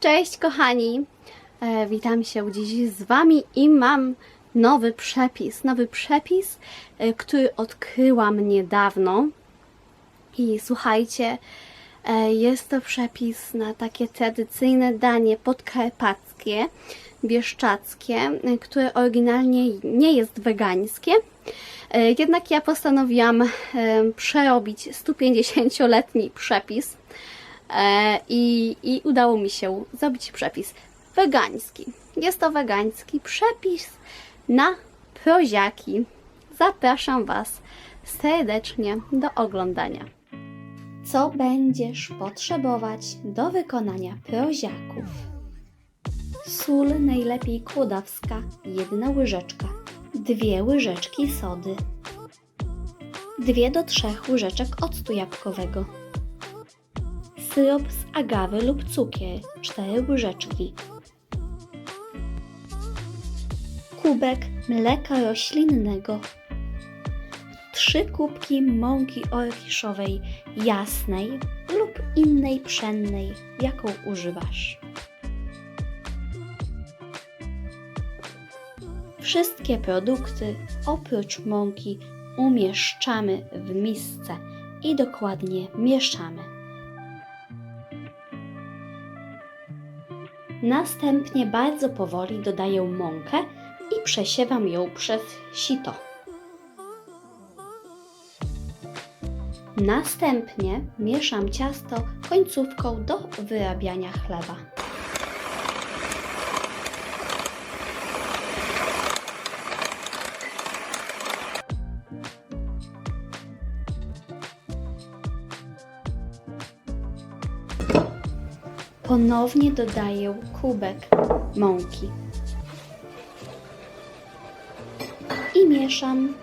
Cześć kochani, e, witam się dziś z Wami i mam nowy przepis, nowy przepis, e, który odkryłam niedawno. I słuchajcie, e, jest to przepis na takie tradycyjne danie podkarpackie, bieszczackie, które oryginalnie nie jest wegańskie. Jednak ja postanowiłam przerobić 150-letni przepis i, i udało mi się zrobić przepis wegański. Jest to wegański przepis na proziaki. Zapraszam Was serdecznie do oglądania. Co będziesz potrzebować do wykonania proziaków? Sól najlepiej kłodawska, jedna łyżeczka, dwie łyżeczki sody, dwie do trzech łyżeczek octu jabłkowego, syrop z agawy lub cukier, cztery łyżeczki, kubek mleka roślinnego, trzy kubki mąki orkiszowej jasnej lub innej pszennej, jaką używasz. Wszystkie produkty oprócz mąki umieszczamy w misce i dokładnie mieszamy. Następnie bardzo powoli dodaję mąkę i przesiewam ją przez sito. Następnie mieszam ciasto końcówką do wyrabiania chleba. Ponownie dodaję kubek mąki. I mieszam.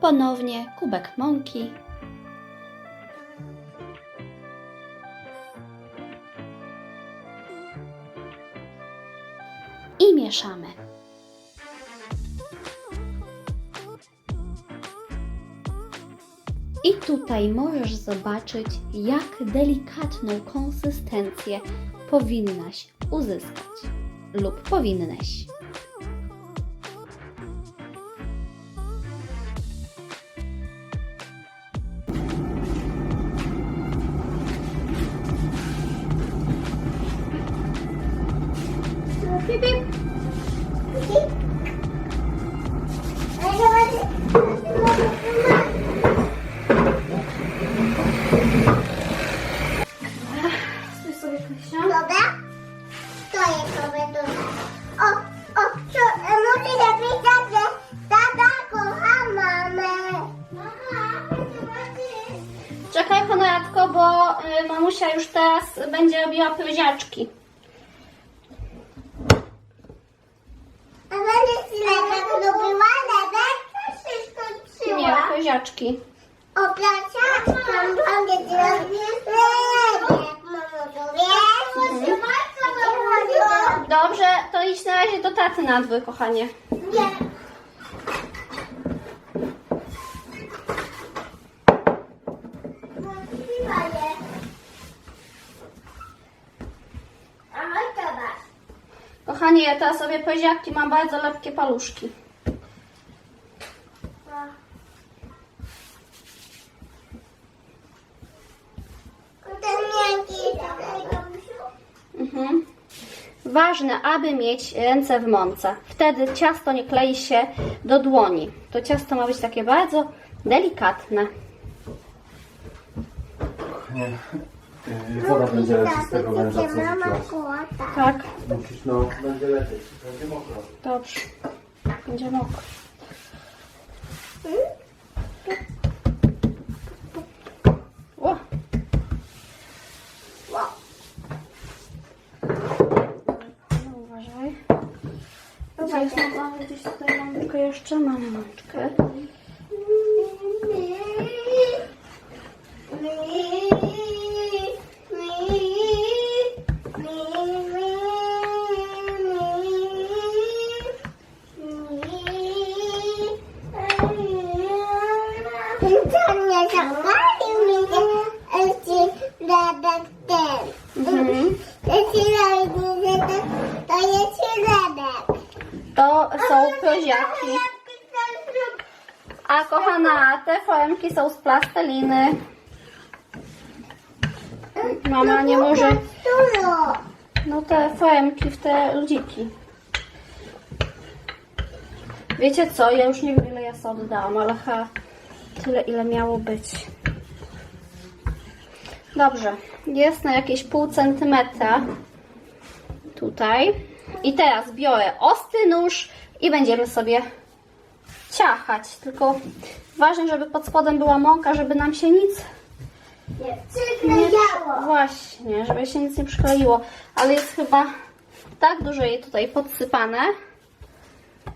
Ponownie kubek mąki. I tutaj możesz zobaczyć, jak delikatną konsystencję powinnaś uzyskać lub powinneś. Robiła proziaczki. A będę lubiła, lepiej? Co się skończyła? Nie, proziaczki. O, placiaczka, będę robiła bardzo dobrze. To idź na razie do taty na kochanie. Nie. Możliwa jest. A mój to masz. Ja teraz sobie proziaczki, mam bardzo lepkie paluszki. Mhm. Ważne, aby mieć ręce w mące. Wtedy ciasto nie klei się do dłoni. To ciasto ma być takie bardzo delikatne. Nie. Woda będzie lecieć z tego węża, co rzuciłaś. Tak, Musisz, no, będzie lecieć. Będzie mokro. dobrze. Będzie mokro. O, no uważaj. Gdzie jest mama? Gdzieś tutaj mam tylko jeszcze mamy mączkę. Mi, mi, mi, mi. środek ten. Mhm. Ten środek, to jest środek. To są proziaki. A kochana, te foremki są z plasteliny. Mama nie może. Dużo. No te foremki w te ludziki. Wiecie co? Ja już nie wiem ile ja sobie oddałam, ale chyba tyle ile miało być. Dobrze. Jest na jakieś pół centymetra. Tutaj. I teraz biorę ostry nóż i będziemy sobie ciachać. Tylko ważne, żeby pod spodem była mąka, żeby nam się nic Przyklejało. Właśnie, żeby się nic nie przykleiło. Ale jest chyba tak dużo jej tutaj podsypane,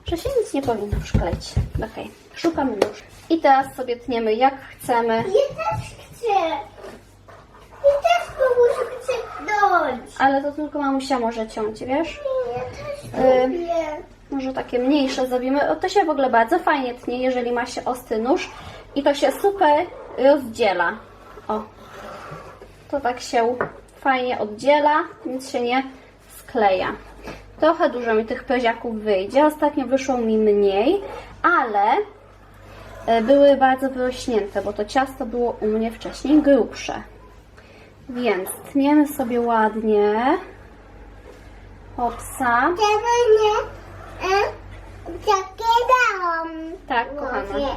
że się nic nie powinno przykleić. Okej, szukamy nóż. I teraz sobie tniemy jak chcemy. Ja też chcę. Ja też komuś chcę dać. Ale to tylko mamusia może ciąć, wiesz? Ja też Y, lubię. Może takie mniejsze zrobimy. To się w ogóle bardzo fajnie tnie, jeżeli ma się ostry nóż. I to się super rozdziela. O. To tak się fajnie oddziela, nic się nie skleja. Trochę dużo mi tych proziaków wyjdzie. Ostatnio wyszło mi mniej, ale e, były bardzo wyrośnięte, bo to ciasto było u mnie wcześniej grubsze. Więc tniemy sobie ładnie. Hopsa. Żeby nie zakładałam. Tak, kochana.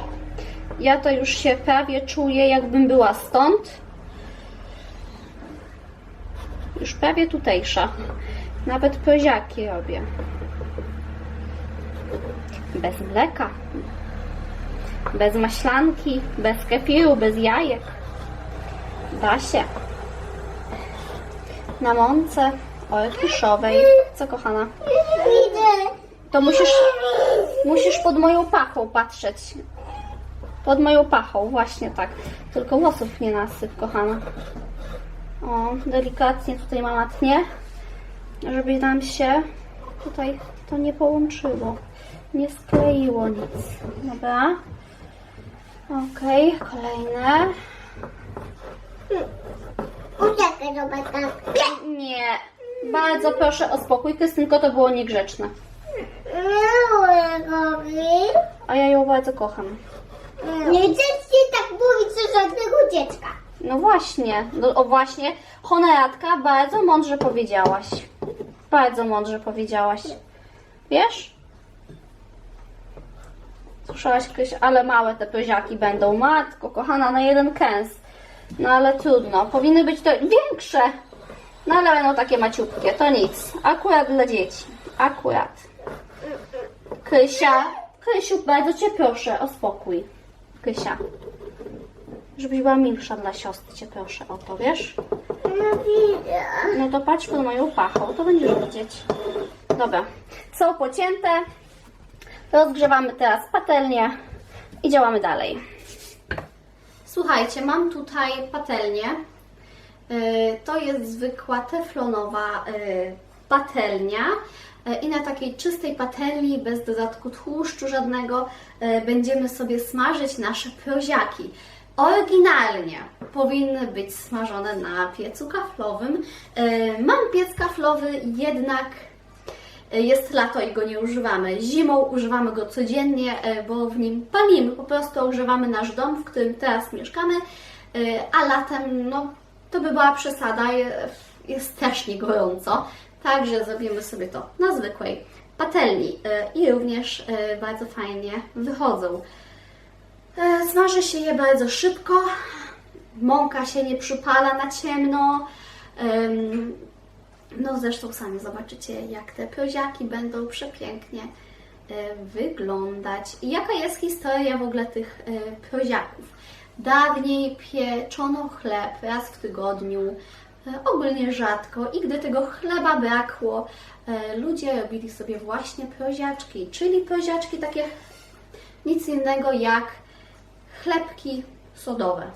Ja to już się prawie czuję, jakbym była stąd. Już prawie tutejsza. Nawet proziaki robię. Bez mleka. Bez maślanki, bez kefiru, bez jajek. Da się. Na mące orkiszowej. Co kochana? Widzę. To musisz, musisz pod moją pachą patrzeć. Pod moją pachą, właśnie tak. Tylko włosów nie nasyp, kochana. O, delikatnie tutaj mama tnie, żeby nam się tutaj to nie połączyło. Nie skleiło nic. Dobra. Okej, kolejne. Uciekaj, zobacz tak. Nie. Bardzo proszę o spokój, Krystynko, to było niegrzeczne. A ja ją bardzo kocham. Nie chcecie tak mówić do żadnego dziecka. No właśnie, no, o właśnie, Honoratka, bardzo mądrze powiedziałaś. Bardzo mądrze powiedziałaś. Wiesz? Słyszałaś kiedyś, ale małe te proziaki będą. Matko, kochana, na jeden kęs. No ale trudno, powinny być to większe. No ale będą takie maciupkie, to nic. Akurat dla dzieci. Akurat. Krysia, Krysiu, bardzo cię proszę o spokój. Krysia. Żebyś była milsza dla siostry, cię proszę o to, wiesz? No widzę. No to patrz pod moją pachą, to będziesz widzieć. Dobra, są pocięte. Rozgrzewamy teraz patelnię i działamy dalej. Słuchajcie, mam tutaj patelnię. Yy, To jest zwykła teflonowa yy, patelnia. Yy, I na takiej czystej patelni, bez dodatku tłuszczu żadnego, yy, będziemy sobie smażyć nasze proziaki. Oryginalnie powinny być smażone na piecu kaflowym. Yy, Mam piec kaflowy, jednak jest lato i go nie używamy. Zimą używamy go codziennie, e, bo w nim palimy. Po prostu ogrzewamy nasz dom, w którym teraz mieszkamy, e, a latem no, to by była przesada, je- jest strasznie gorąco. Także zrobimy sobie to na zwykłej patelni e, i również e, bardzo fajnie wychodzą. E, Smaży się je bardzo szybko, mąka się nie przypala na ciemno. Em, no zresztą sami zobaczycie, jak te proziaki będą przepięknie wyglądać. I jaka jest historia w ogóle tych proziaków? Dawniej pieczono chleb raz w tygodniu, ogólnie rzadko. I gdy tego chleba brakło, e, ludzie robili sobie właśnie proziaczki, czyli proziaczki takie nic innego jak chlebki sodowe.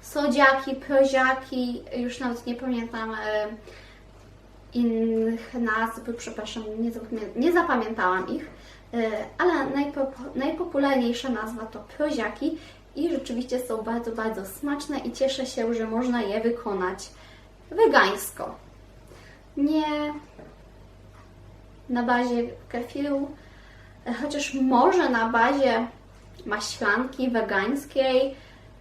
Sodziaki, proziaki, już nawet nie pamiętam e, innych nazw, przepraszam, nie, zapamię- nie zapamiętałam ich, e, ale najpop- najpopularniejsza nazwa to proziaki i rzeczywiście są bardzo, bardzo smaczne i cieszę się, że można je wykonać wegańsko. Nie na bazie kefiru, chociaż może na bazie maślanki wegańskiej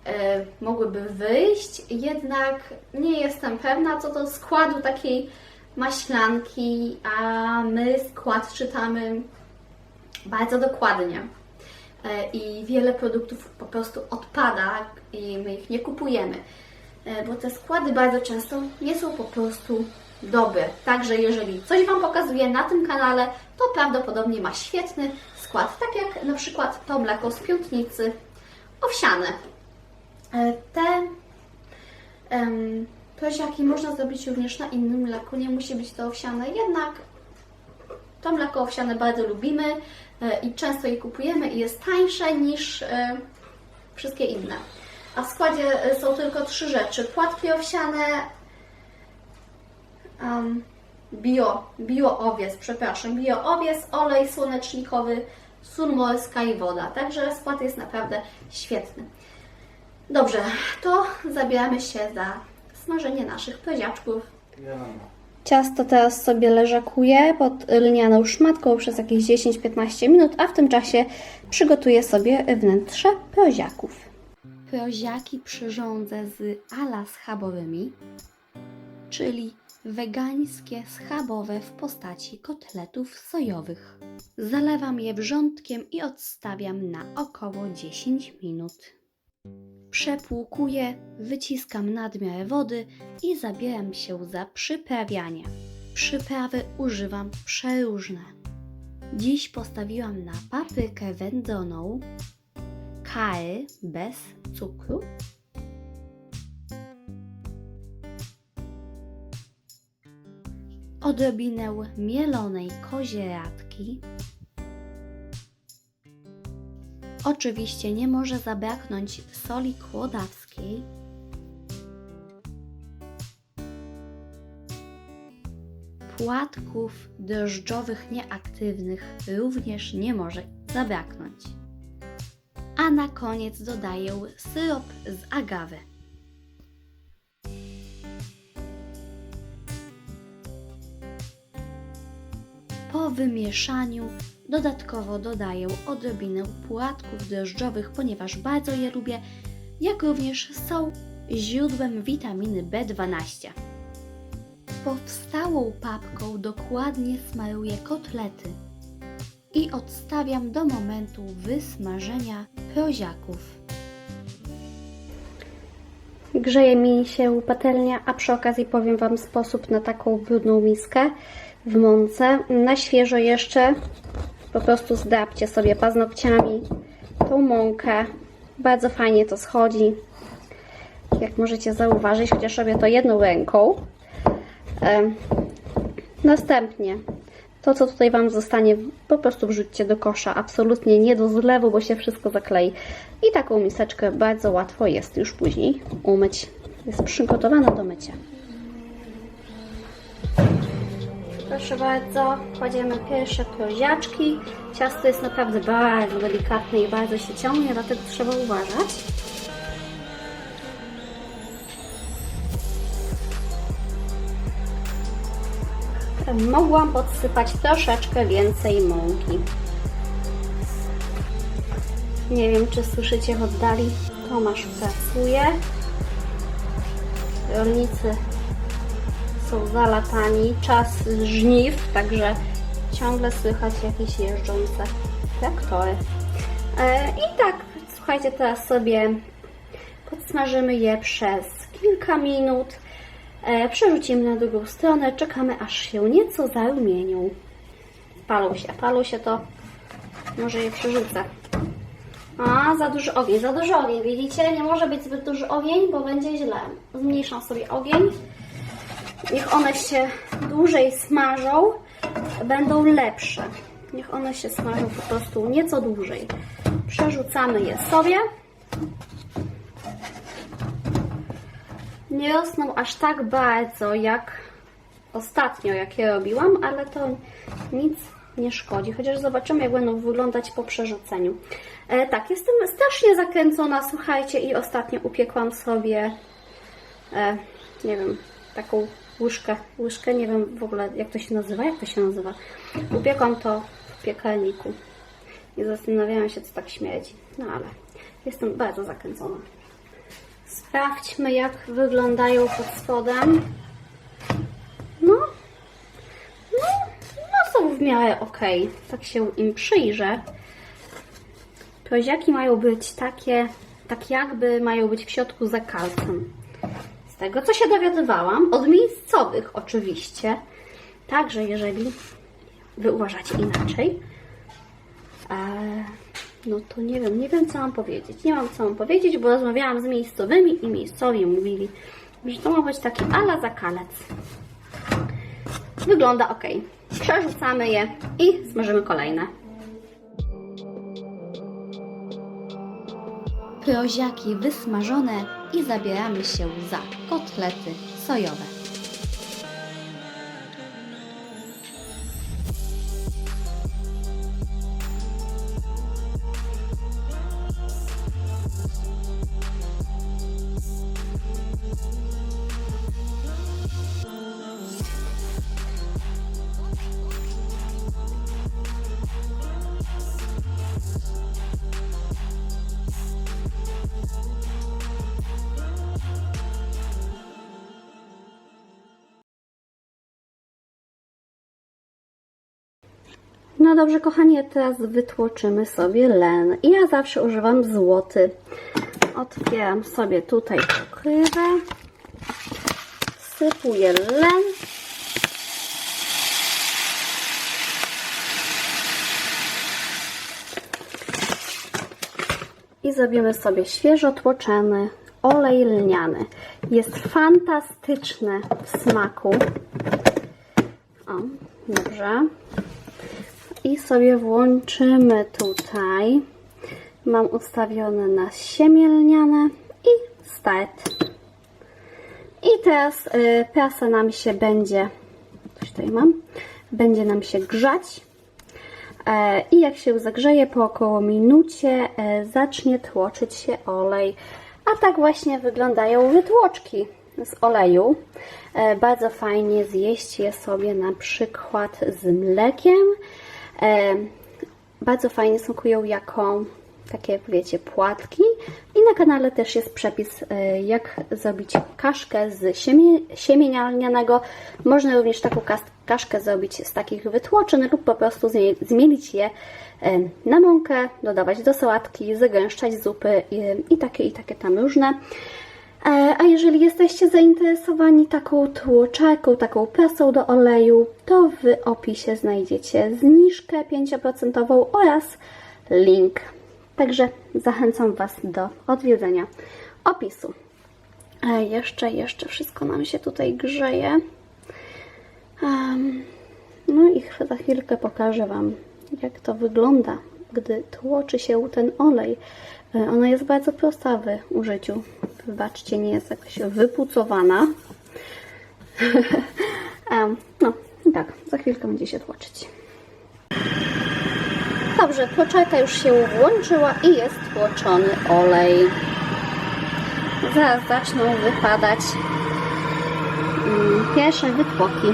e, mogłyby wyjść, jednak nie jestem pewna co do składu takiej maślanki, a my skład czytamy bardzo dokładnie. E, I wiele produktów po prostu odpada i my ich nie kupujemy, bo te składy bardzo często nie są po prostu dobre. Także jeżeli coś Wam pokazuję na tym kanale, to prawdopodobnie ma świetny skład, tak jak na przykład to mleko z piątnicy owsiane. E, Te em, proziaki można zrobić również na innym mleku, nie musi być to owsiane, jednak to mleko owsiane bardzo lubimy e, i często je kupujemy i jest tańsze niż e, wszystkie inne. A w składzie e, są tylko trzy rzeczy. Płatki owsiane, um, bio, bio owiec, przepraszam, bio owiec, olej słonecznikowy, sól morska i woda. Także skład jest naprawdę świetny. Dobrze, to zabieramy się za smażenie naszych proziaczków. Ciasto teraz sobie leżakuję pod lnianą szmatką przez jakieś 10-15 minut, a w tym czasie przygotuję sobie wnętrze proziaków. Proziaki przyrządzę z ala schabowymi, czyli wegańskie schabowe w postaci kotletów sojowych. Zalewam je wrzątkiem i odstawiam na około 10 minut. Przepłukuję, wyciskam nadmiar wody i zabieram się za przyprawianie. Przyprawy używam przeróżne. Dziś postawiłam na paprykę wędzoną, kae bez cukru, odrobinę mielonej kozieradki. Oczywiście nie może zabraknąć soli kłodawskiej. Płatków drożdżowych nieaktywnych również nie może zabraknąć. A na koniec dodaję syrop z agawy. Po wymieszaniu dodatkowo dodaję odrobinę płatków drożdżowych, ponieważ bardzo je lubię, jak również są źródłem witaminy B12. Powstałą papką dokładnie smaruję kotlety i odstawiam do momentu wysmażenia proziaków. Grzeje mi się patelnia, a przy okazji powiem Wam sposób na taką brudną miskę w mące. Na świeżo jeszcze po prostu zdabcie sobie paznokciami tą mąkę. Bardzo fajnie to schodzi. Jak możecie zauważyć, chociaż robię to jedną ręką. Następnie to, co tutaj Wam zostanie, po prostu wrzućcie do kosza. Absolutnie nie do zlewu, bo się wszystko zaklei. I taką miseczkę bardzo łatwo jest już później umyć. Jest przygotowana do mycia. Proszę bardzo, kładziemy pierwsze proziaczki. Ciasto jest naprawdę bardzo delikatne i bardzo się ciągnie, dlatego trzeba uważać. Mogłam podsypać troszeczkę więcej mąki. Nie wiem, czy słyszycie w oddali. Tomasz pracuje. Rolnicy są zalatani. Czas żniw, także ciągle słychać jakieś jeżdżące traktory. E, I tak, słuchajcie, teraz sobie podsmażymy je przez kilka minut. E, Przerzucimy na drugą stronę, czekamy aż się nieco zarumienią. Palą się, palą się to, może je przerzucę. A, za duży ogień, za duży ogień, widzicie? Nie może być zbyt duży ogień, bo będzie źle. Zmniejszam sobie ogień. Niech one się dłużej smażą, będą lepsze. Niech one się smażą po prostu nieco dłużej. Przerzucamy je sobie. Nie rosną aż tak bardzo jak ostatnio, jak je robiłam, ale to nic nie szkodzi, chociaż zobaczymy, jak będą wyglądać po przerzuceniu. E, tak, jestem strasznie zakręcona, słuchajcie, i ostatnio upiekłam sobie, e, nie wiem, taką łyżkę, łyżkę, nie wiem w ogóle, jak to się nazywa, jak to się nazywa. Upiekłam to w piekarniku i zastanawiałam się, co tak śmierdzi, no ale jestem bardzo zakręcona. Sprawdźmy, jak wyglądają pod spodem. No, no, no są w miarę ok. Tak się im przyjrzę. Proziaki mają być takie, tak jakby mają być w środku za kalcem. Z tego, co się dowiadywałam, od miejscowych oczywiście. Także jeżeli wy uważacie inaczej, e, no to nie wiem, nie wiem co mam powiedzieć. Nie mam co mam powiedzieć, bo rozmawiałam z miejscowymi i miejscowi mówili, że to ma być taki ala zakalec. Wygląda ok. Przerzucamy je i smażymy kolejne. Proziaki wysmażone i zabieramy się za kotlety sojowe. Dobrze, kochani, teraz wytłoczymy sobie len. Ja zawsze używam złoty. Otwieram sobie tutaj pokrywę. Sypuję len. I zrobimy sobie świeżo tłoczony olej lniany. Jest fantastyczny w smaku. O, dobrze i sobie włączymy tutaj. Mam ustawione na siemielniane i start. I teraz y, prasa nam się będzie, coś tutaj mam, będzie nam się grzać. E, I jak się zagrzeje po około minucie, e, zacznie tłoczyć się olej. A tak właśnie wyglądają wytłoczki z oleju. E, Bardzo fajnie zjeść je sobie na przykład z mlekiem. E, Bardzo fajnie smakują jako takie, wiecie, płatki. I na kanale też jest przepis, e, jak zrobić kaszkę z siemie, siemienia lnianego. Można również taką kas- kaszkę zrobić z takich wytłoczyn lub po prostu zmie- zmielić je e, na mąkę, dodawać do sałatki, zagęszczać zupy i takie, i takie tam różne. E, A jeżeli jesteście zainteresowani taką tłoczarką, taką prasą do oleju, to w opisie znajdziecie zniżkę 5% oraz link. Także zachęcam Was do odwiedzenia opisu. E, Jeszcze, jeszcze wszystko nam się tutaj grzeje. Em, No i za chwilkę pokażę Wam, jak to wygląda, gdy tłoczy się ten olej. E, Ona jest bardzo prosta w użyciu. Wybaczcie, nie jest jakoś wypucowana. No, tak, za chwilkę będzie się tłoczyć. Dobrze, tłoczarka już się włączyła i jest tłoczony olej. Zaraz zaczną wypadać mm, pierwsze wytłoki.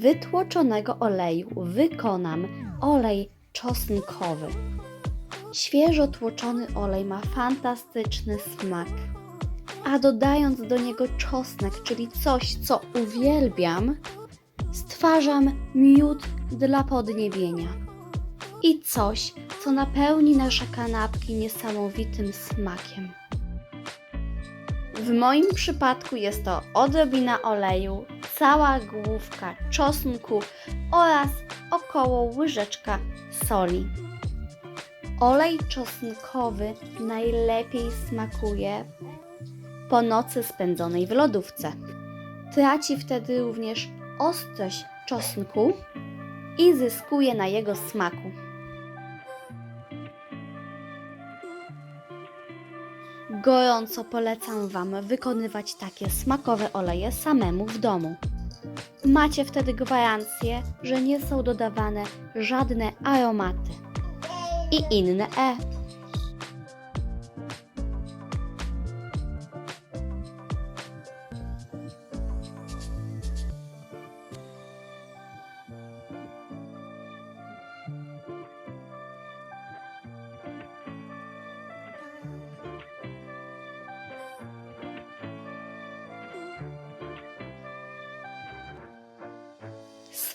Wytłoczonego oleju wykonam olej czosnkowy. Świeżo tłoczony olej ma fantastyczny smak. A dodając do niego czosnek, czyli coś, co uwielbiam, stwarzam miód dla podniebienia. I coś, co napełni nasze kanapki niesamowitym smakiem. W moim przypadku jest to odrobina oleju, cała główka czosnku oraz około łyżeczka soli. Olej czosnkowy najlepiej smakuje po nocy spędzonej w lodówce. Traci wtedy również ostrość czosnku i zyskuje na jego smaku. Gorąco polecam Wam wykonywać takie smakowe oleje samemu w domu. Macie wtedy gwarancję, że nie są dodawane żadne aromaty i inne E.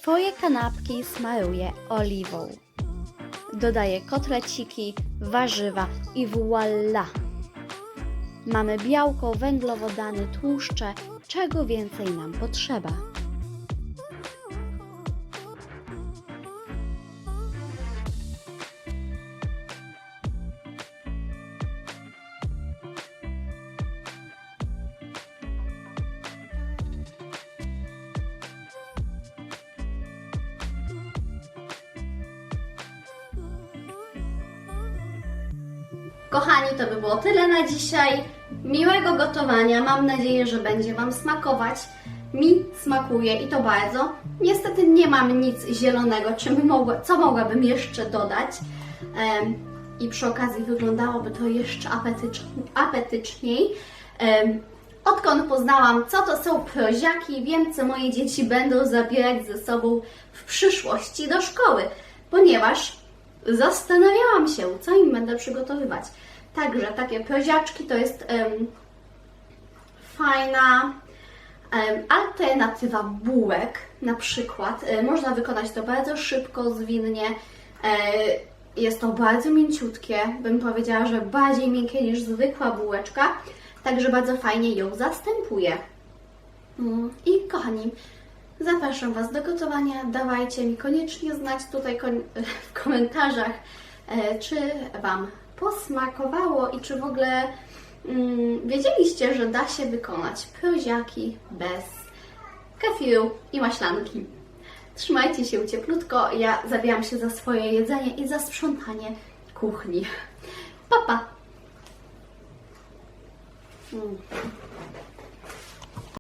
Swoje kanapki smaruję oliwą. Dodaję kotleciki, warzywa i voila! Mamy białko, węglowodany, tłuszcze, czego więcej nam potrzeba. Kochani, to by było tyle na dzisiaj. Miłego gotowania. Mam nadzieję, że będzie Wam smakować. Mi smakuje i to bardzo. Niestety nie mam nic zielonego, czym mogła, co mogłabym jeszcze dodać. Em, I przy okazji wyglądałoby to jeszcze apetycz, apetyczniej. Em, Odkąd poznałam, co to są proziaki, wiem, co moje dzieci będą zabierać ze sobą w przyszłości do szkoły, ponieważ zastanawiałam się, co im będę przygotowywać. Także takie proziaczki to jest em, fajna em, alternatywa bułek, na przykład. E, można wykonać to bardzo szybko, zwinnie. E, jest to bardzo mięciutkie, bym powiedziała, że bardziej miękkie niż zwykła bułeczka, także bardzo fajnie ją zastępuje. Mm, I kochani, zapraszam Was do gotowania. Dawajcie mi koniecznie znać tutaj w komentarzach, e, czy Wam posmakowało i czy w ogóle mm, wiedzieliście, że da się wykonać proziaki bez kefiru i maślanki. Trzymajcie się cieplutko, ja zabieram się za swoje jedzenie i za sprzątanie kuchni. Pa, pa! Mm.